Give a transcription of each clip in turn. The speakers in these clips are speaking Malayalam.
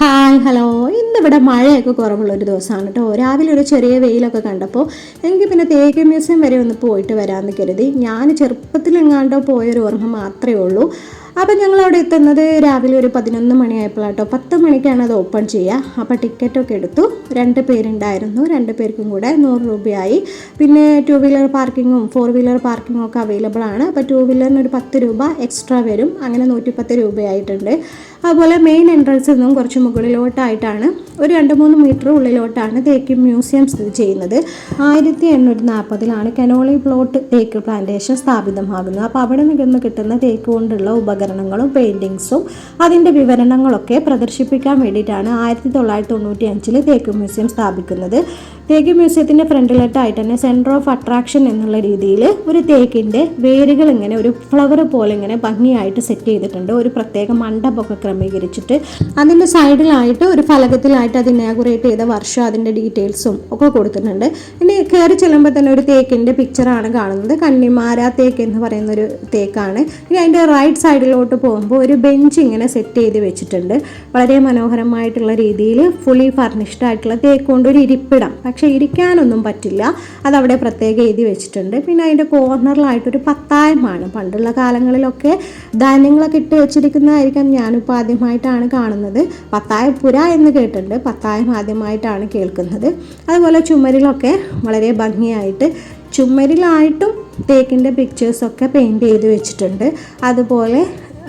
Hi hello. ഇന്നിവിടെ മഴയൊക്കെ കുറവുള്ള ഒരു ദിവസമാണ് കേട്ടോ. രാവിലെ ഒരു ചെറിയ വെയിലൊക്കെ കണ്ടപ്പോൾ എനിക്ക് പിന്നെ തേക്ക് മ്യൂസിയം വരെ ഒന്ന് പോയിട്ട് വരാമെന്ന് കരുതി. ഞാൻ ചെറുപ്പത്തിലെങ്ങാണ്ടോ പോയൊരു ഓർമ്മ മാത്രമേ ഉള്ളൂ. അപ്പം ഞങ്ങൾ അവിടെ എത്തുന്നത് രാവിലെ ഒരു പതിനൊന്ന് മണിയായപ്പോഴാട്ടോ പത്ത് മണിക്കാണ് അത് ഓപ്പൺ ചെയ്യുക അപ്പോൾ ടിക്കറ്റൊക്കെ എടുത്തു. രണ്ട് പേരുണ്ടായിരുന്നു. രണ്ട് പേർക്കും കൂടെ നൂറ് രൂപയായി. പിന്നെ ടു വീലർ പാർക്കിങ്ങും ഫോർ വീലർ പാർക്കിങ്ങും ഒക്കെ അവൈലബിൾ ആണ്. അപ്പോൾ ടു വീലറിന് ഒരു പത്ത് രൂപ എക്സ്ട്രാ വരും. അങ്ങനെ നൂറ്റിപ്പത്ത് രൂപയായിട്ടുണ്ട്. അതുപോലെ മെയിൻ എൻട്രൻസിൽ നിന്നും കുറച്ച് മുകളിലോട്ടായിട്ടാണ് ഒരു രണ്ട് മൂന്ന് മീറ്റർ ഉള്ളിലോട്ടാണ് തേക്ക് മ്യൂസിയം സ്ഥിതി ചെയ്യുന്നത്. ആയിരത്തി എണ്ണൂറ്റി നാൽപ്പതിലാണ് കനോളി പ്ലോട്ട് തേക്ക് പ്ലാന്റേഷൻ സ്ഥാപിതമാകുന്നത്. അപ്പോൾ അവിടെ നിന്ന് കിട്ടുന്ന തേക്ക് കൊണ്ടുള്ള ഉപകരണങ്ങളും പെയിന്റിങ്സും അതിന്റെ വിവരണങ്ങളൊക്കെ പ്രദർശിപ്പിക്കാൻ വേണ്ടിയിട്ടാണ് ആയിരത്തി തൊള്ളായിരത്തി തൊണ്ണൂറ്റി അഞ്ചിൽ തേക്ക് മ്യൂസിയം സ്ഥാപിക്കുന്നത്. തേക്ക് മ്യൂസിയത്തിന്റെ ഫ്രണ്ടിലായിട്ടായിട്ട് തന്നെ സെന്റർ ഓഫ് അട്രാക്ഷൻ എന്നുള്ള രീതിയിൽ ഒരു തേക്കിന്റെ വേരുകൾ ഇങ്ങനെ ഒരു ഫ്ലവർ പോലെ ഇങ്ങനെ ഭംഗിയായിട്ട് സെറ്റ് ചെയ്തിട്ടുണ്ട്. ഒരു പ്രത്യേക മണ്ഡപമൊക്കെ ക്രമീകരിച്ചിട്ട് അതിന്റെ സൈഡിലായിട്ട് ഒരു ഫലകത്തിലായിട്ട് അത് ഇനാഗുറേറ്റ് ചെയ്ത വർഷം അതിന്റെ ഡീറ്റെയിൽസും ഒക്കെ കൊടുത്തിട്ടുണ്ട്. ഇനി കയറി ചെല്ലുമ്പോൾ തന്നെ ഒരു തേക്കിന്റെ പിക്ചറാണ് കാണുന്നത്. കന്നിമാര തേക്ക് എന്ന് പറയുന്ന ഒരു തേക്കാണ്. ഇനി അതിന്റെ റൈറ്റ് സൈഡിലോട്ട് പോകുമ്പോൾ ഒരു ബെഞ്ച് ഇങ്ങനെ സെറ്റ് ചെയ്ത് വെച്ചിട്ടുണ്ട്. വളരെ മനോഹരമായിട്ടുള്ള രീതിയിൽ ഫുള്ളി ഫർണിഷ്ഡ് ആയിട്ടുള്ള തേക്ക് കൊണ്ട് ഒരു ഇരിപ്പിടം. പക്ഷേ ഇരിക്കാനൊന്നും പറ്റില്ല. അതവിടെ പ്രത്യേകം എഴുതി വെച്ചിട്ടുണ്ട്. പിന്നെ അതിന്റെ കോർണറിലായിട്ടൊരു പത്തായമാണ്. പണ്ടുള്ള കാലങ്ങളിലൊക്കെ ധാന്യങ്ങളൊക്കെ ഇട്ട് വെച്ചിരിക്കുന്നതായിരിക്കാം. ഞാനിപ്പോൾ ആദ്യമായിട്ടാണ് കാണുന്നത്. പത്തായപ്പുര എന്ന് കേട്ടിട്ടുണ്ട്. പത്തായം ആദ്യമായിട്ടാണ് കേൾക്കുന്നത്. അതുപോലെ ചുമരിലൊക്കെ വളരെ ഭംഗിയായിട്ട് ചുമരിലായിട്ടും തേക്കിന്റെ പിക്ചേഴ്സൊക്കെ പെയിന്റ് ചെയ്ത് വെച്ചിട്ടുണ്ട്. അതുപോലെ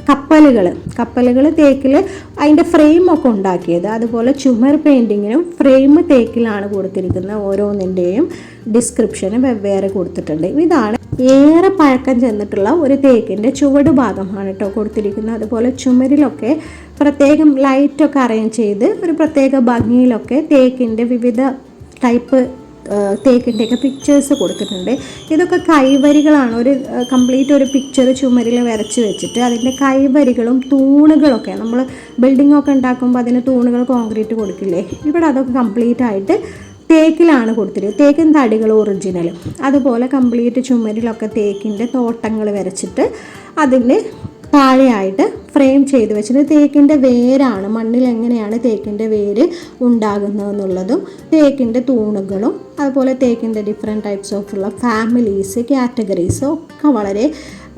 കപ്പലുകൾ കപ്പലുകൾ തേക്കിൽ അതിന്റെ ഫ്രെയിമൊക്കെ ഉണ്ടാക്കിയത്. അതുപോലെ ചുമർ പെയിന്റിങ്ങിനും ഫ്രെയിം തേക്കിലാണ് കൊടുത്തിരിക്കുന്നത് ഓരോന്നിന്റെയും ഡിസ്ക്രിപ്ഷന് വെവ്വേറെ കൊടുത്തിട്ടുണ്ട്. ഇതാണ് ഏറെ പഴക്കം ചെന്നിട്ടുള്ള ഒരു തേക്കിന്റെ ചുവട് ഭാഗമാണ് കേട്ടോ കൊടുത്തിരിക്കുന്നത്. അതുപോലെ ചുമരിലൊക്കെ പ്രത്യേകം ലൈറ്റൊക്കെ അറേഞ്ച് ചെയ്ത് ഒരു പ്രത്യേക ഭംഗിയിലൊക്കെ തേക്കിന്റെ വിവിധ ടൈപ്പ് തേക്കിന്റെയൊക്കെ പിക്ചേഴ്സ് കൊടുത്തിട്ടുണ്ട്. ഇതൊക്കെ കൈവരികളാണ്. ഒരു കംപ്ലീറ്റ് ഒരു പിക്ചർ ചുമരിൽ വരച്ച് വെച്ചിട്ട് അതിന്റെ കൈവരികളും തൂണുകളൊക്കെ നമ്മൾ ബിൽഡിംഗ് ഒക്കെ ഉണ്ടാക്കുമ്പോൾ അതിന് തൂണുകൾ കോൺക്രീറ്റ് കൊടുക്കില്ലേ? ഇവിടെ അതൊക്കെ കംപ്ലീറ്റ് ആയിട്ട് തേക്കിലാണ് കൊടുത്തിരിക്കുന്നത്. തേക്കിൻ തടികൾ ഒറിജിനൽ അതുപോലെ കംപ്ലീറ്റ് ചുമരിലൊക്കെ തേക്കിന്റെ തോട്ടങ്ങൾ വരച്ചിട്ട് അതിന്റെ താഴെയായിട്ട് ഫ്രെയിം ചെയ്ത് വെച്ചിട്ട് തേക്കിന്റെ വേരാണ് മണ്ണിൽ എങ്ങനെയാണ് തേക്കിന്റെ വേര് ഉണ്ടാകുന്നതെന്നുള്ളതും തേക്കിന്റെ തൂണുകളും അതുപോലെ തേക്കിന്റെ ഡിഫറെന്റ് ടൈപ്സ് ഓഫ് ഉള്ള ഫാമിലീസ് കാറ്റഗറീസ് ഒക്കെ വളരെ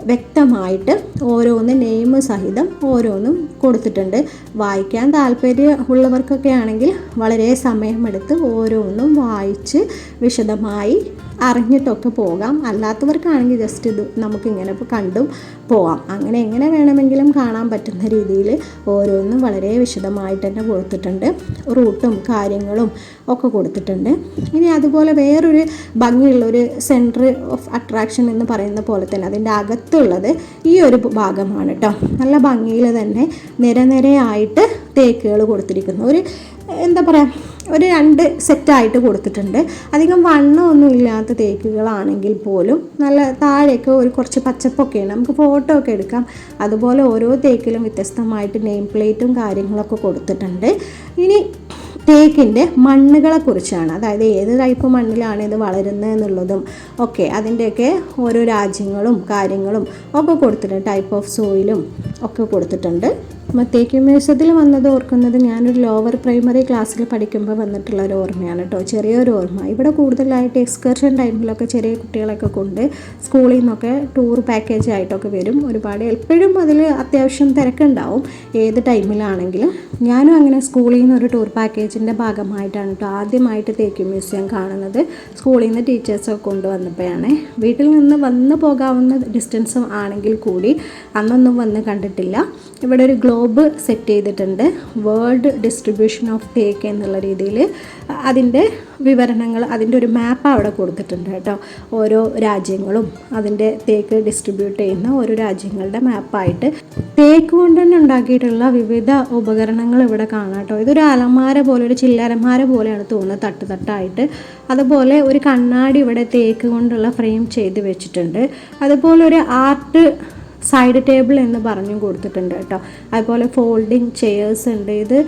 വ്യക്തമായിട്ട് ഓരോന്ന് നെയിം സഹിതം ഓരോന്നും കൊടുത്തിട്ടുണ്ട്. വായിക്കാൻ താല്പര്യമുള്ളവർക്കൊക്കെ ആണെങ്കിൽ വളരെ സമയമെടുത്ത് ഓരോന്നും വായിച്ച് വിശദമായി അറിഞ്ഞിട്ടൊക്കെ പോകാം. അല്ലാത്തവർക്കാണെങ്കിൽ ജസ്റ്റ് ഇത് നമുക്കിങ്ങനെ കണ്ടും പോവാം. അങ്ങനെ എങ്ങനെ വേണമെങ്കിലും കാണാൻ പറ്റുന്ന രീതിയിൽ ഓരോന്നും വളരെ വിശദമായിട്ട് തന്നെ കൊടുത്തിട്ടുണ്ട്. റൂട്ടും കാര്യങ്ങളും ഒക്കെ കൊടുത്തിട്ടുണ്ട്. ഇനി അതുപോലെ വേറൊരു ഭംഗിയുള്ള ഒരു സെന്റർ ഓഫ് അട്രാക്ഷൻ എന്ന് പറയുന്ന പോലെ തന്നെ അതിന്റെ അകത്തുള്ളത് ഈ ഒരു ഭാഗമാണ് കേട്ടോ നല്ല ഭംഗിയിൽ തന്നെ നിരനിരയായിട്ട് തേക്കുകൾ കൊടുത്തിരിക്കുന്നു. ഒരു എന്താ പറയുക ഒരു രണ്ട് സെറ്റായിട്ട് കൊടുത്തിട്ടുണ്ട്. അധികം വണ്ണമൊന്നും ഇല്ലാത്ത തേക്കുകളാണെങ്കിൽ പോലും നല്ല താഴെയൊക്കെ ഒരു കുറച്ച് പച്ചപ്പൊക്കെയാണ് നമുക്ക് ഫോട്ടോ ഒക്കെ എടുക്കാം. അതുപോലെ ഓരോ തേക്കിലും വ്യത്യസ്തമായിട്ട് നെയിം പ്ലേറ്റും കാര്യങ്ങളൊക്കെ കൊടുത്തിട്ടുണ്ട്. ഇനി തേക്കിന്റെ മണ്ണുകളെക്കുറിച്ചാണ് അതായത് ഏത് ടൈപ്പ് മണ്ണിലാണ് ഇത് വളരുന്നത് എന്നുള്ളതും ഒക്കെ അതിന്റെയൊക്കെ ഓരോ രാജ്യങ്ങളും കാര്യങ്ങളും ഒക്കെ കൊടുത്തിട്ടുണ്ട്. ടൈപ്പ് ഓഫ് സോയിലും ഒക്കെ കൊടുത്തിട്ടുണ്ട്. തേക്ക് മ്യൂസിയത്തിൽ വന്നത് ഓർക്കുന്നത് ഞാനൊരു ലോവർ പ്രൈമറി ക്ലാസ്സിൽ പഠിക്കുമ്പോൾ വന്നിട്ടുള്ള ഒരു ഓർമ്മയാണ് കേട്ടോ ചെറിയൊരു ഓർമ്മ. ഇവിടെ കൂടുതലായിട്ട് എക്സ്കർഷൻ ടൈമിലൊക്കെ ചെറിയ കുട്ടികളൊക്കെ കൊണ്ട് സ്കൂളിൽ നിന്നൊക്കെ ടൂർ പാക്കേജ് ആയിട്ടൊക്കെ വരും. ഒരുപാട് എപ്പോഴും അതിൽ അത്യാവശ്യം തിരക്കുണ്ടാവും. ഏത് ടൈമിലാണെങ്കിലും ഞാനും അങ്ങനെ സ്കൂളിൽ നിന്ന് ഒരു ടൂർ പാക്കേജിന്റെ ഭാഗമായിട്ടാണ് കേട്ടോ ആദ്യമായിട്ട് തേക്ക് മ്യൂസിയം കാണുന്നത്. സ്കൂളിൽ നിന്ന് ടീച്ചേഴ്സൊക്കെ കൊണ്ടുവന്നപ്പോഴാണ് വീട്ടിൽ നിന്ന് വന്ന് പോകാവുന്ന ഡിസ്റ്റൻസും ആണെങ്കിൽ കൂടി അന്നൊന്നും വന്ന് കണ്ടിട്ടില്ല. ഇവിടെ ഒരു ഗ്ലോബ് സെറ്റ് ചെയ്തിട്ടുണ്ട്. വേൾഡ് ഡിസ്ട്രിബ്യൂഷൻ ഓഫ് ടേക്ക് എന്നുള്ള രീതിയിൽ അതിന്റെ വിവരണങ്ങൾ അതിന്റെ ഒരു മാപ്പ് അവിടെ കൊടുത്തിട്ടുണ്ട് കേട്ടോ. ഓരോ രാജ്യങ്ങളും അതിന്റെ തേക്ക് ഡിസ്ട്രിബ്യൂട്ട് ചെയ്യുന്ന ഓരോ രാജ്യങ്ങളുടെ മാപ്പായിട്ട് തേക്ക് കൊണ്ട് തന്നെ ഉണ്ടാക്കിയിട്ടുള്ള വിവിധ ഉപകരണങ്ങൾ ഇവിടെ കാണാം കേട്ടോ. ഇതൊരു അലമാര പോലെ ഒരു ചില്ലരമാര പോലെയാണ് തോന്നുന്നത് തട്ട് തട്ടായിട്ട്. അതുപോലെ ഒരു കണ്ണാടി ഇവിടെ തേക്ക് കൊണ്ടുള്ള ഫ്രെയിം ചെയ്ത് വെച്ചിട്ടുണ്ട്. അതുപോലെ ഒരു ആർട്ട് സൈഡ് ടേബിൾ എന്ന് പറഞ്ഞും കൊടുത്തിട്ടുണ്ട് കേട്ടോ. അതുപോലെ ഫോൾഡിങ് ചെയേഴ്സ് ഉണ്ട്. ഇത്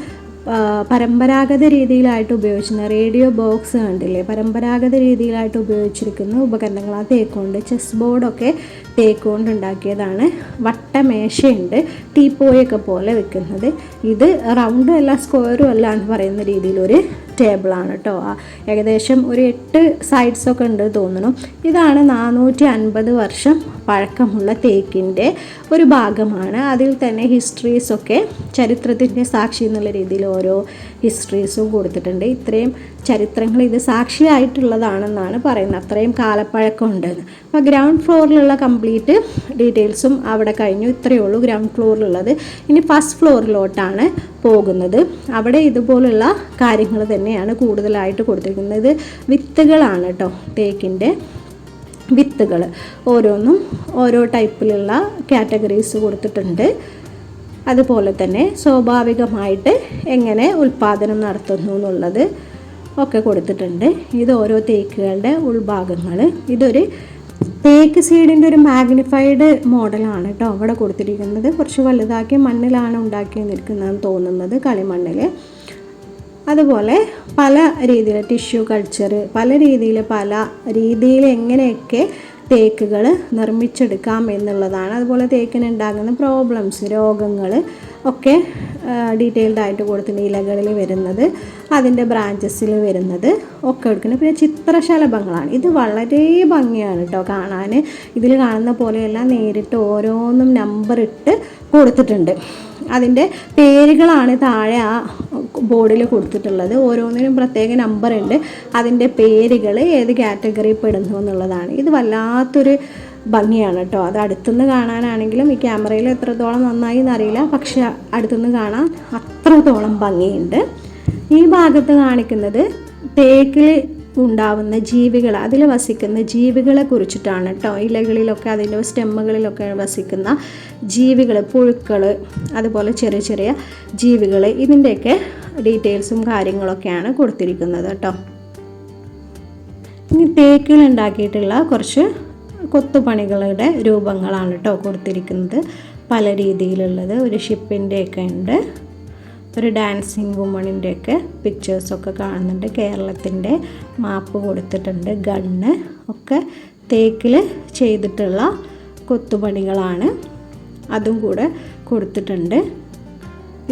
പരമ്പരാഗത രീതിയിലായിട്ട് ഉപയോഗിച്ചിരുന്ന റേഡിയോ ബോക്സ് കണ്ടില്ലേ? പരമ്പരാഗത രീതിയിലായിട്ട് ഉപയോഗിച്ചിരിക്കുന്ന ഉപകരണങ്ങൾ ആ തേക്ക് ചെസ് ബോർഡൊക്കെ തേക്ക് കൊണ്ട് ഉണ്ടാക്കിയതാണ്. വട്ടമേശയുണ്ട്. ടീപ്പോയൊക്കെ പോലെ വെക്കുന്നത്. ഇത് റൗണ്ടും അല്ല സ്ക്വയറും അല്ല എന്ന് പറയുന്ന രീതിയിലൊരു ടേബിളാണ് കേട്ടോ ഏകദേശം ഒരു എട്ട് സൈഡ്സ് ഒക്കെ ഉണ്ട് തോന്നുന്നു. ഇതാണ് നാനൂറ്റി അൻപത് വർഷം പഴക്കമുള്ള തേക്കിന്റെ ഒരു ഭാഗമാണ്. അതിൽ തന്നെ ഹിസ്റ്ററീസൊക്കെ ചരിത്രത്തിന്റെ സാക്ഷി എന്നുള്ള രീതിയിൽ ഓരോ ഹിസ്റ്ററീസും കൊടുത്തിട്ടുണ്ട്. ഇത്രയും ചരിത്രങ്ങൾ ഇത് സാക്ഷിയായിട്ടുള്ളതാണെന്നാണ് പറയുന്നത്. അത്രയും കാലപ്പഴക്കം ഉണ്ടെന്ന് അപ്പോൾ ഗ്രൗണ്ട് ഫ്ലോറിലുള്ള കംപ്ലീറ്റ് ഡീറ്റെയിൽസും അവിടെ കഴിഞ്ഞു. ഇത്രയേ ഉള്ളൂ ഗ്രൗണ്ട് ഫ്ലോറിലുള്ളത് ഇനി ഫസ്റ്റ് ഫ്ലോറിലോട്ടാണ് പോകുന്നത്. അവിടെ ഇതുപോലുള്ള കാര്യങ്ങൾ തന്നെയാണ് കൂടുതലായിട്ട് കൊടുത്തിരിക്കുന്നത് ഇത് വിത്തുകളാണ് കേട്ടോ തേക്കിന്റെ വിത്തുകൾ. ഓരോന്നും ഓരോ ടൈപ്പിലുള്ള കാറ്റഗറീസ് കൊടുത്തിട്ടുണ്ട്. അതുപോലെ തന്നെ സ്വാഭാവികമായിട്ട് എങ്ങനെ ഉൽപ്പാദനം നടത്തുന്നു എന്നുള്ളത് ഒക്കെ കൊടുത്തിട്ടുണ്ട്. ഇത് ഓരോ തേക്കുകളുടെ ഉൾഭാഗങ്ങൾ. ഇതൊരു തേക്ക് സീഡിന്റെ ഒരു മാഗ്നിഫൈഡ് മോഡലാണ് കേട്ടോ അവിടെ കൊടുത്തിരിക്കുന്നത്. കുറച്ച് വലുതാക്കി മണ്ണിലാണ് ഉണ്ടാക്കി നിൽക്കുന്നതെന്ന് തോന്നുന്നത് കളിമണ്ണിൽ അതുപോലെ പല രീതിയിൽ ടിഷ്യൂ കൾച്ചർ പല രീതിയിൽ പല രീതിയിൽ എങ്ങനെയൊക്കെ തേക്കുകൾ നിർമ്മിച്ചെടുക്കാം എന്നുള്ളതാണ്. അതുപോലെ തേക്കിന് ഉണ്ടാകുന്ന പ്രോബ്ലംസ് രോഗങ്ങൾ ഒക്കെ ഡീറ്റെയിൽഡ് ആയിട്ട് കൊടുത്തിട്ടുണ്ട് ഇലകളിൽ വരുന്നത് അതിന്റെ ബ്രാഞ്ചസിൽ വരുന്നത് ഒക്കെ എടുക്കുന്നത് പിന്നെ ചിത്രശലഭങ്ങളാണ്. ഇത് വളരെ ഭംഗിയാണ് കേട്ടോ കാണാൻ. ഇതിൽ കാണുന്ന പോലെയല്ല നേരിട്ട് ഓരോന്നും നമ്പർ ഇട്ട് കൊടുത്തിട്ടുണ്ട്. അതിന്റെ പേരുകളാണ് താഴെ ആ ബോർഡിൽ കൊടുത്തിട്ടുള്ളത്. ഓരോന്നിനും പ്രത്യേക നമ്പർ ഉണ്ട്. അതിന്റെ പേരുകൾ ഏത് കാറ്റഗറിയിൽ പെടുന്നു എന്നുള്ളതാണ്. ഇത് വല്ലാത്തൊരു ഭംഗിയാണ് കേട്ടോ. അത് അടുത്തുനിന്ന് കാണാനാണെങ്കിലും ഈ ക്യാമറയിൽ എത്രത്തോളം നന്നായി എന്നറിയില്ല. പക്ഷെ അടുത്തുനിന്ന് കാണാൻ അത്രത്തോളം ഭംഗിയുണ്ട്. ഈ ഭാഗത്ത് കാണിക്കുന്നത് തേക്കിൽ ഉണ്ടാവുന്ന ജീവികൾ അതിൽ വസിക്കുന്ന ജീവികളെ കുറിച്ചിട്ടാണ് കേട്ടോ ഇലകളിലൊക്കെ അതിന്റെ സ്റ്റെമ്മുകളിലൊക്കെ വസിക്കുന്ന ജീവികൾ പുഴുക്കൾ അതുപോലെ ചെറിയ ചെറിയ ജീവികൾ ഇതിന്റെയൊക്കെ ഡീറ്റെയിൽസും കാര്യങ്ങളൊക്കെയാണ് കൊടുത്തിരിക്കുന്നത് കേട്ടോ ഇനി തേക്കിൽ ഉണ്ടാക്കിയിട്ടുള്ള കുറച്ച് കൊത്തുപണികളുടെ രൂപങ്ങളാണ് കേട്ടോ കൊടുത്തിരിക്കുന്നത്. പല രീതിയിലുള്ളത്. ഒരു ഷിപ്പിന്റെയൊക്കെ ഉണ്ട്. ഒരു ഡാൻസിങ് വുമണിന്റെയൊക്കെ പിക്ചേഴ്സൊക്കെ കാണുന്നുണ്ട്. കേരളത്തിന്റെ മാപ്പ് കൊടുത്തിട്ടുണ്ട്. ഗണ്ണ് ഒക്കെ തേക്കിൽ ചെയ്തിട്ടുള്ള കൊത്തുപണികളാണ് അതും കൂടെ കൊടുത്തിട്ടുണ്ട്.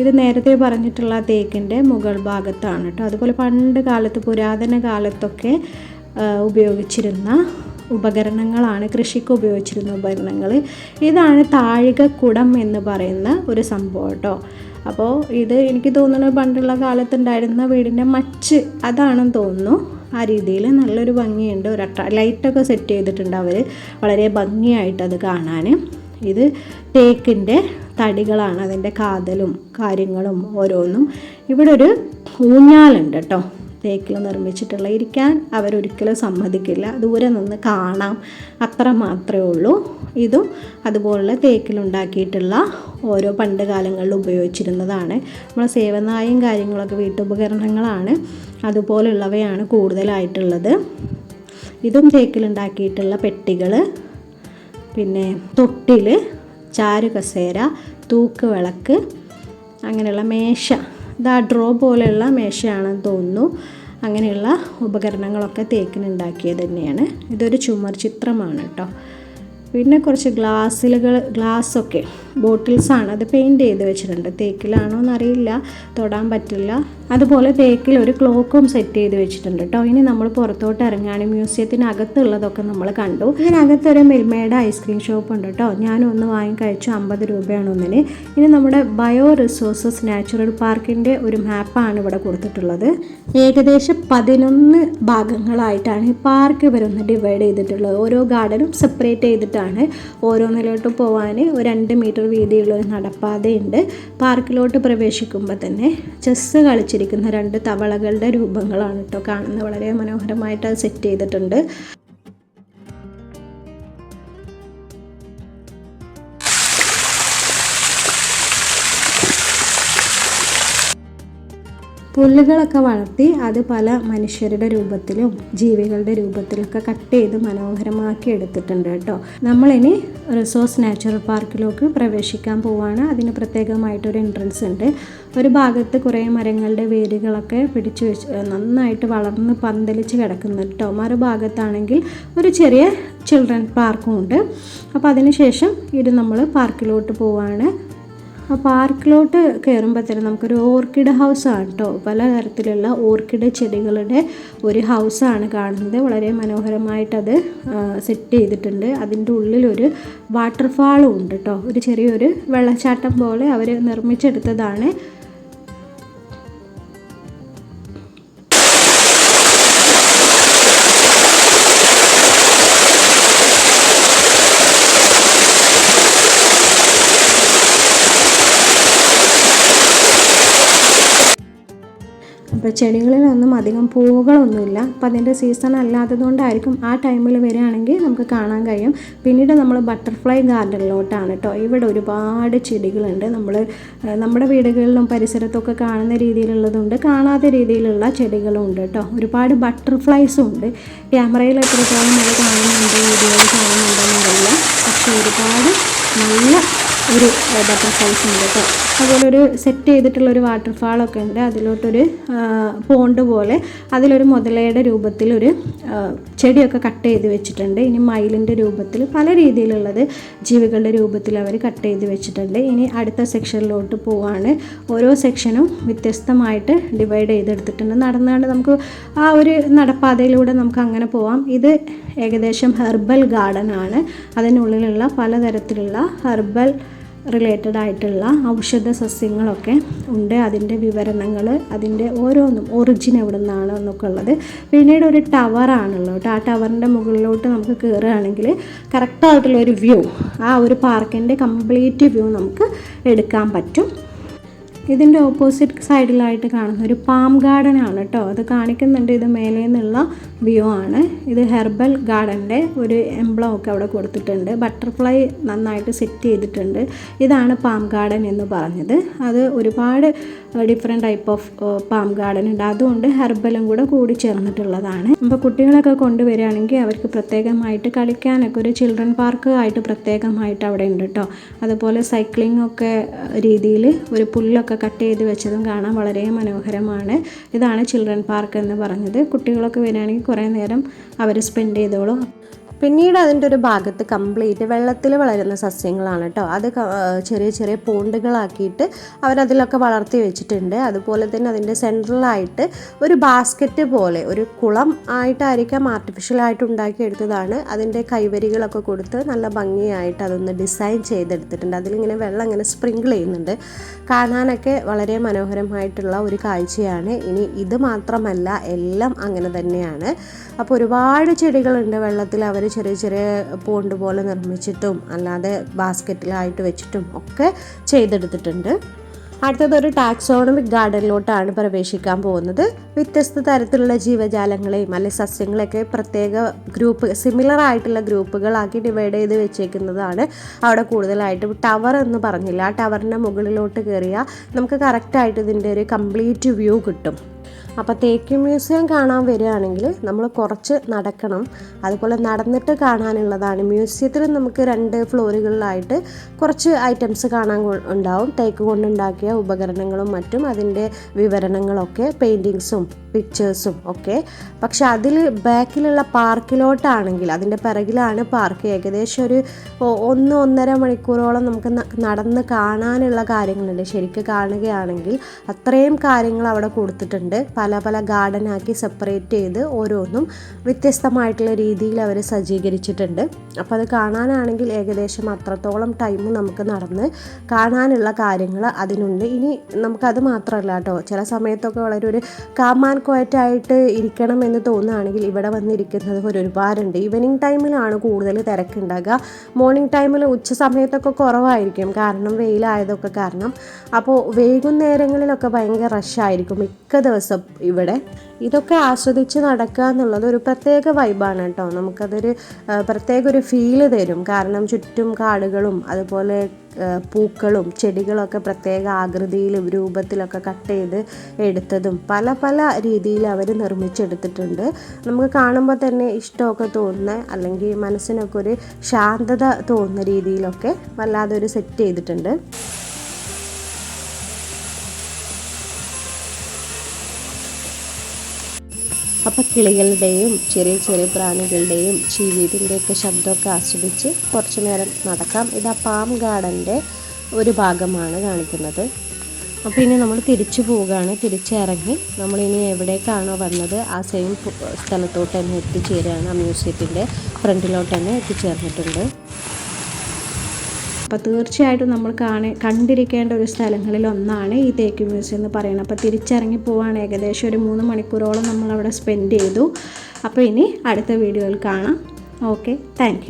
ഇത് നേരത്തെ പറഞ്ഞിട്ടുള്ള തേക്കിന്റെ മുകൾ ഭാഗത്താണ് കേട്ടോ. അതുപോലെ പണ്ട് കാലത്ത് പുരാതന കാലത്തൊക്കെ ഉപയോഗിച്ചിരുന്ന ഉപകരണങ്ങളാണ് കൃഷിക്ക് ഉപയോഗിച്ചിരുന്ന ഉപകരണങ്ങൾ. ഇതാണ് താഴികക്കുടം എന്ന് പറയുന്ന ഒരു സംഭവം കേട്ടോ അപ്പോൾ ഇത് എനിക്ക് തോന്നുന്നു പണ്ടുള്ള കാലത്തുണ്ടായിരുന്ന വീടിന്റെ മച്ച് അതാണെന്ന് തോന്നുന്നു. ആ രീതിയിൽ നല്ലൊരു ഭംഗിയുണ്ട്. ഒരു അട്രാ ലൈറ്റൊക്കെ സെറ്റ് ചെയ്തിട്ടുണ്ട് അവർ വളരെ ഭംഗിയായിട്ടത് കാണാൻ. ഇത് തേക്കിന്റെ തടികളാണ്. അതിന്റെ കാതലും കാര്യങ്ങളും ഓരോന്നും. ഇവിടെ ഒരു ഊഞ്ഞാലുണ്ട് കേട്ടോ തേക്കിൽ നിർമ്മിച്ചിട്ടുള്ള ഇരിക്കാൻ അവരൊരിക്കലും സമ്മതിക്കില്ല. ദൂരെ നിന്ന് കാണാം. അത്ര മാത്രമേ ഉള്ളൂ. ഇതും അതുപോലെ തേക്കിലുണ്ടാക്കിയിട്ടുള്ള ഓരോ പണ്ട് കാലങ്ങളിൽ ഉപയോഗിച്ചിരുന്നതാണ്. നമ്മൾ സേവനായും കാര്യങ്ങളൊക്കെ വീട്ടുപകരണങ്ങളാണ്. അതുപോലുള്ളവയാണ് കൂടുതലായിട്ടുള്ളത്. ഇതും തേക്കിലുണ്ടാക്കിയിട്ടുള്ള പെട്ടികൾ പിന്നെ തൊട്ടിൽ ചാരുകസേര തൂക്ക് വിളക്ക് അങ്ങനെയുള്ള മേശ ഇതാ ഡ്രോ പോലെയുള്ള മേശയാണെന്ന് തോന്നുന്നു. അങ്ങനെയുള്ള ഉപകരണങ്ങളൊക്കെ തേക്കിനുണ്ടാക്കിയത് തന്നെയാണ്. ഇതൊരു ചുമർ ചിത്രമാണ് കേട്ടോ. പിന്നെ കുറച്ച് ഗ്ലാസ്സിലുകൾ ഗ്ലാസ്സൊക്കെ ബോട്ടിൽസാണ്. അത് പെയിന്റ് ചെയ്ത് വെച്ചിട്ടുണ്ട്. തേക്കിലാണോ എന്നറിയില്ല തൊടാൻ പറ്റില്ല. അതുപോലെ തേക്കിൽ ഒരു ക്ലോക്കും സെറ്റ് ചെയ്ത് വെച്ചിട്ടുണ്ട് കേട്ടോ. ഇനി നമ്മൾ പുറത്തോട്ട് ഇറങ്ങുകയാണ്. മ്യൂസിയത്തിനകത്തുള്ളതൊക്കെ നമ്മൾ കണ്ടു. ഇതിനകത്തൊരു മിൽമയുടെ ഐസ്ക്രീം ഷോപ്പ് ഉണ്ട് കേട്ടോ. ഞാനൊന്ന് വാങ്ങി കഴിച്ചു. അമ്പത് രൂപയാണ് ഒന്നിന്. ഇനി നമ്മുടെ ബയോ റിസോഴ്സസ് നാച്ചുറൽ പാർക്കിന്റെ ഒരു മാപ്പാണ് ഇവിടെ കൊടുത്തിട്ടുള്ളത്. ഏകദേശം പതിനൊന്ന് ഭാഗങ്ങളായിട്ടാണ് ഈ പാർക്ക് ഇവരൊന്ന് ഡിവൈഡ് ചെയ്തിട്ടുള്ളത്. ഓരോ ഗാർഡനും സെപ്പറേറ്റ് ചെയ്തിട്ടാണ് ഓരോന്നിലോട്ട് പോകാൻ ഒരു രണ്ട് മീറ്റർ വീതിയുള്ള ഒരു നടപ്പാതയുണ്ട്. പാർക്കിലോട്ട് പ്രവേശിക്കുമ്പോൾ തന്നെ ചെസ്സ് കളിച്ചിരിക്കുന്ന രണ്ട് തവളകളുടെ രൂപങ്ങളാണ് കേട്ടോ കാണുന്നത്. വളരെ മനോഹരമായിട്ട് അത് സെറ്റ് ചെയ്തിട്ടുണ്ട്. പുല്ലുകളൊക്കെ വളർത്തി അത് പല മനുഷ്യരുടെ രൂപത്തിലും ജീവികളുടെ രൂപത്തിലൊക്കെ കട്ട് ചെയ്ത് മനോഹരമാക്കി എടുത്തിട്ടുണ്ട് കേട്ടോ. നമ്മളിനി റിസോഴ്സ് നാച്ചുറൽ പാർക്കിലേക്ക് പ്രവേശിക്കാൻ പോവാണ്. അതിന് പ്രത്യേകമായിട്ടൊരു എൻട്രൻസ് ഉണ്ട്. ഒരു ഭാഗത്ത് കുറേ മരങ്ങളുടെ വേരുകളൊക്കെ പിടിച്ചു വെച്ച് നന്നായിട്ട് വളർന്ന് പന്തലിച്ച് കിടക്കുന്നു കേട്ടോ. മറുഭാഗത്താണെങ്കിൽ ഒരു ചെറിയ ചിൽഡ്രൻ പാർക്കും ഉണ്ട്. അപ്പോൾ അതിന് ശേഷം ഇത് നമ്മൾ പാർക്കിലോട്ട് പോവാണ്. ആ പാർക്കിലോട്ട് തന്നെ നമുക്കൊരു ഓർക്കിഡ് ഹൗസാണ് കേട്ടോ പല തരത്തിലുള്ള ഓർക്കിഡ് ചെടികളുടെ ഒരു ഹൗസാണ് കാണുന്നത്. വളരെ മനോഹരമായിട്ടത് സെറ്റ് ചെയ്തിട്ടുണ്ട്. അതിന്റെ ഉള്ളിലൊരു വാട്ടർഫാളും ഉണ്ട് കേട്ടോ ഒരു ചെറിയൊരു വെള്ളച്ചാട്ടം പോലെ അവർ നിർമ്മിച്ചെടുത്തതാണ്. അപ്പോൾ ചെടികളിലൊന്നും അധികം പൂവുകളൊന്നുമില്ല. അപ്പോൾ അതിന്റെ സീസൺ അല്ലാത്തതുകൊണ്ടായിരിക്കും ആ ടൈമിൽ വരികയാണെങ്കിൽ നമുക്ക് കാണാൻ കഴിയും. പിന്നീട് നമ്മൾ ബട്ടർഫ്ലൈ ഗാർഡനിലോട്ടാണ് കേട്ടോ. ഇവിടെ ഒരുപാട് ചെടികളുണ്ട്. നമ്മൾ നമ്മുടെ വീടുകളിലും പരിസരത്തൊക്കെ കാണുന്ന രീതിയിലുള്ളതുണ്ട്. കാണാത്ത രീതിയിലുള്ള ചെടികളും ഉണ്ട് കേട്ടോ. ഒരുപാട് ബട്ടർഫ്ലൈസും ഉണ്ട്. ക്യാമറയിൽ എത്രത്തോളം നമ്മൾ കാണുന്നുണ്ട് വീഡിയോയിൽ കാണുന്നുണ്ടെന്നറിയില്ല പക്ഷേ ഒരുപാട് നല്ല ഒരു ബട്ടർഫ്ലൈസ് ഉണ്ട് കേട്ടോ. അതുപോലെ ഒരു സെറ്റ് ചെയ്തിട്ടുള്ള ഒരു വാട്ടർഫാളൊക്കെ ഉണ്ട്. അതിലോട്ടൊരു പോണ്ട് പോലെ അതിലൊരു മുതലയുടെ രൂപത്തിൽ ഒരു ചെടിയൊക്കെ കട്ട് ചെയ്ത് വെച്ചിട്ടുണ്ട്. ഇനി മയിലിന്റെ രൂപത്തിൽ പല രീതിയിലുള്ളത് ജീവികളുടെ രൂപത്തിൽ അവർ കട്ട് ചെയ്ത് വെച്ചിട്ടുണ്ട്. ഇനി അടുത്ത സെക്ഷനിലോട്ട് പോവാണ്. ഓരോ സെക്ഷനും വ്യത്യസ്തമായിട്ട് ഡിവൈഡ് ചെയ്തെടുത്തിട്ടുണ്ട്. നടന്നാണ്ട് നമുക്ക് ആ ഒരു നടപ്പാതയിലൂടെ നമുക്ക് അങ്ങനെ പോവാം. ഇത് ഏകദേശം ഹെർബൽ ഗാർഡൻ ആണ്. അതിനുള്ളിലുള്ള പലതരത്തിലുള്ള ഹെർബൽ റിലേറ്റഡ് ആയിട്ടുള്ള ഔഷധ സസ്യങ്ങളൊക്കെ ഉണ്ട്. അതിന്റെ വിവരണങ്ങൾ അതിന്റെ ഓരോന്നും ഒറിജിൻ എവിടെ നിന്നാണ് എന്നൊക്കെ ഉള്ളത്. പിന്നീട് ഒരു ടവറാണുള്ളത് കേട്ടോ ആ ടവറിന്റെ മുകളിലോട്ട് നമുക്ക് കയറുകയാണെങ്കിൽ കറക്റ്റായിട്ടുള്ള ഒരു വ്യൂ ആ ഒരു പാർക്കിന്റെ കംപ്ലീറ്റ് വ്യൂ നമുക്ക് എടുക്കാൻ പറ്റും. ഇതിന്റെ ഓപ്പോസിറ്റ് സൈഡിലായിട്ട് കാണുന്ന ഒരു പാം ഗാർഡൻ ആണ് കേട്ടോ. അത് കാണിക്കുന്നുണ്ട് ഇത് മേലെ നിന്നുള്ള വ്യൂ ആണ്. ഇത് ഹെർബൽ ഗാർഡന്റെ ഒരു എംബ്ലം ഒക്കെ അവിടെ കൊടുത്തിട്ടുണ്ട്. ബട്ടർഫ്ലൈ നന്നായിട്ട് സെറ്റ് ചെയ്തിട്ടുണ്ട്. ഇതാണ് പാം ഗാർഡൻ എന്ന് പറഞ്ഞത്. അത് ഒരുപാട് different type of palm garden ഉണ്ട്. അതുകൊണ്ട് ഹെർബലും കൂടെ കൂടി ചേർന്നിട്ടുള്ളതാണ്. അപ്പോൾ കുട്ടികളൊക്കെ കൊണ്ടുവരികയാണെങ്കിൽ അവർക്ക് പ്രത്യേകമായിട്ട് കളിക്കാനൊക്കെ ഒരു ചിൽഡ്രൻ പാർക്ക് ആയിട്ട് പ്രത്യേകമായിട്ട് അവിടെ ഉണ്ട് കേട്ടോ അതുപോലെ സൈക്ലിംഗ് ഒക്കെ രീതിയിൽ ഒരു പുല്ലൊക്കെ കട്ട് ചെയ്ത് വെച്ചതും കാണാൻ വളരെ മനോഹരമാണ്. ഇതാണ് ചിൽഡ്രൻ പാർക്ക് എന്ന് പറഞ്ഞത്. കുട്ടികളൊക്കെ വരികയാണെങ്കിൽ കുറേ നേരം അവർ സ്പെൻഡ് ചെയ്തോളും. പിന്നീട് അതിന്റെ ഒരു ഭാഗത്ത് കംപ്ലീറ്റ് വെള്ളത്തിൽ വളരുന്ന സസ്യങ്ങളാണ് കേട്ടോ. അത് ചെറിയ ചെറിയ പോണ്ടുകളാക്കിയിട്ട് അവരതിലൊക്കെ വളർത്തി വെച്ചിട്ടുണ്ട്. അതുപോലെ തന്നെ അതിന്റെ സെൻട്രലായിട്ട് ഒരു ബാസ്ക്കറ്റ് പോലെ ഒരു കുളം ആയിട്ടായിരിക്കാം ആർട്ടിഫിഷ്യലായിട്ട് ഉണ്ടാക്കിയെടുത്തതാണ്. അതിന്റെ കൈവരികളൊക്കെ കൊടുത്ത് നല്ല ഭംഗിയായിട്ട് അതൊന്ന് ഡിസൈൻ ചെയ്തെടുത്തിട്ടുണ്ട്. അതിലിങ്ങനെ വെള്ളം ഇങ്ങനെ സ്പ്രിങ്കിൾ ചെയ്യുന്നുണ്ട്. കാണാനൊക്കെ വളരെ മനോഹരമായിട്ടുള്ള ഒരു കാഴ്ചയാണ്. ഇനി ഇത് മാത്രമല്ല എല്ലാം അങ്ങനെ തന്നെയാണ്. അപ്പോൾ ഒരുപാട് ചെടികളുണ്ട് വെള്ളത്തിൽ. അവർ ചെറിയ ചെറിയ പോണ്ട് പോലെ നിർമ്മിച്ചിട്ടും അല്ലാതെ ബാസ്ക്കറ്റിലായിട്ട് വെച്ചിട്ടും ഒക്കെ ചെയ്തെടുത്തിട്ടുണ്ട്. അടുത്തത് ഒരു ടാക്സോണമിക് ഗാർഡനിലോട്ടാണ് പ്രവേശിക്കാൻ പോകുന്നത്. വ്യത്യസ്ത തരത്തിലുള്ള ജീവജാലങ്ങളെയും അല്ലെങ്കിൽ സസ്യങ്ങളെയൊക്കെ പ്രത്യേക ഗ്രൂപ്പ് സിമിലർ ആയിട്ടുള്ള ഗ്രൂപ്പുകളാക്കി ഡിവൈഡ് ചെയ്ത് വെച്ചേക്കുന്നതാണ് അവിടെ കൂടുതലായിട്ടും ടവർ എന്ന് പറഞ്ഞില്ല. ആ ടവറിന്റെ മുകളിലോട്ട് കയറിയാൽ നമുക്ക് കറക്റ്റായിട്ട് ഇതിന്റെ ഒരു കംപ്ലീറ്റ് വ്യൂ കിട്ടും. അപ്പോൾ തേക്ക് മ്യൂസിയം കാണാൻ വരികയാണെങ്കിൽ നമ്മൾ കുറച്ച് നടക്കണം. അതുപോലെ നടന്നിട്ട് കാണാനുള്ളതാണ്. മ്യൂസിയത്തിൽ നമുക്ക് രണ്ട് ഫ്ലോറുകളിലായിട്ട് കുറച്ച് ഐറ്റംസ് കാണാൻ ഉണ്ടാവും. തേക്ക് കൊണ്ടുണ്ടാക്കിയ ഉപകരണങ്ങളും മറ്റും അതിന്റെ വിവരണങ്ങളൊക്കെ പെയിന്റിങ്സും പിക്ചേഴ്സും ഒക്കെ. പക്ഷെ അതിൽ ബാക്കിലുള്ള പാർക്കിലോട്ടാണെങ്കിൽ അതിന്റെ പിറകിലാണ് പാർക്ക് ഏകദേശം ഒരു ഒന്ന് ഒന്നര മണിക്കൂറോളം നമുക്ക് നടന്ന് കാണാനുള്ള കാര്യങ്ങളുണ്ട്. ശരിക്കും കാണുകയാണെങ്കിൽ അത്രയും കാര്യങ്ങൾ അവിടെ കൊടുത്തിട്ടുണ്ട്. പല പല ഗാർഡനാക്കി സെപ്പറേറ്റ് ചെയ്ത് ഓരോന്നും വ്യത്യസ്തമായിട്ടുള്ള രീതിയിൽ അവർ സജ്ജീകരിച്ചിട്ടുണ്ട്. അപ്പോൾ അത് കാണാനാണെങ്കിൽ ഏകദേശം അത്രത്തോളം ടൈം നമുക്ക് നടന്ന് കാണാനുള്ള കാര്യങ്ങൾ അതിനുണ്ട്. ഇനി നമുക്കത് മാത്രമല്ല കേട്ടോ. ചില സമയത്തൊക്കെ വളരെ ഒരു കാമാൻ ക്വയറ്റായിട്ട് ഇരിക്കണം എന്ന് തോന്നുകയാണെങ്കിൽ ഇവിടെ വന്നിരിക്കുന്നത് ഒരു ഒരുപാടുണ്ട്. ഈവനിങ് ടൈമിലാണ് കൂടുതൽ തിരക്കുണ്ടാകുക. മോർണിംഗ് ടൈമിൽ ഉച്ച സമയത്തൊക്കെ കുറവായിരിക്കും. കാരണം വെയിലായതൊക്കെ കാരണം. അപ്പോൾ വൈകുന്നേരങ്ങളിലൊക്കെ ഭയങ്കര റഷായിരിക്കും മിക്ക ദിവസം ഇവിടെ. ഇതൊക്കെ ആസ്വദിച്ച് നടക്കുക എന്നുള്ളത് ഒരു പ്രത്യേക വൈബാണ് കേട്ടോ. നമുക്കതൊരു പ്രത്യേക ഒരു ഫീൽ തരും. കാരണം ചുറ്റും കാടുകളും അതുപോലെ പൂക്കളും ചെടികളൊക്കെ പ്രത്യേക ആകൃതിയിലും രൂപത്തിലൊക്കെ കട്ട് ചെയ്ത് എടുത്തതും പല പല രീതിയിൽ അവർ നിർമ്മിച്ചെടുത്തിട്ടുണ്ട്. നമുക്ക് കാണുമ്പോൾ തന്നെ ഇഷ്ടമൊക്കെ തോന്നുന്ന അല്ലെങ്കിൽ മനസ്സിനൊക്കെ ഒരു ശാന്തത തോന്നുന്ന രീതിയിലൊക്കെ വല്ലാതെ ഒരു സെറ്റ് ചെയ്തിട്ടുണ്ട്. അപ്പോൾ കിളികളുടെയും ചെറിയ ചെറിയ പ്രാണികളുടെയും ചീവീടിന്റെയൊക്കെ ശബ്ദമൊക്കെ ആസ്വദിച്ച് കുറച്ച് നേരം നടക്കാം. ഇത് ആ പാം ഗാർഡന്റെ ഒരു ഭാഗമാണ് കാണിക്കുന്നത്. അപ്പോൾ ഇനി നമ്മൾ തിരിച്ചു പോവുകയാണ്. തിരിച്ചിറങ്ങി നമ്മളിനി എവിടേക്കാണോ വന്നത്? ആ സെയിം സ്ഥലത്തോട്ട് തന്നെ എത്തിച്ചേരുകയാണ്. ആ മ്യൂസിയത്തിന്റെ ഫ്രണ്ടിലോട്ട് തന്നെ എത്തിച്ചേർന്നിട്ടുണ്ട്. അപ്പോൾ തീർച്ചയായിട്ടും നമ്മൾ കാണേ കണ്ടിരിക്കേണ്ട ഒരു സ്ഥലങ്ങളിൽ ഒന്നാണ് ഈ തേക്ക് മ്യൂസിയം എന്ന് പറയുന്നത്. അപ്പോൾ തിരിച്ചിറങ്ങി പോവാണ് ഏകദേശം ഒരു മൂന്ന് മണിക്കൂറോളം നമ്മൾ അവിടെ സ്പെൻഡ് ചെയ്തു. അപ്പോൾ ഇനി അടുത്ത വീഡിയോയിൽ കാണാം. Okay thank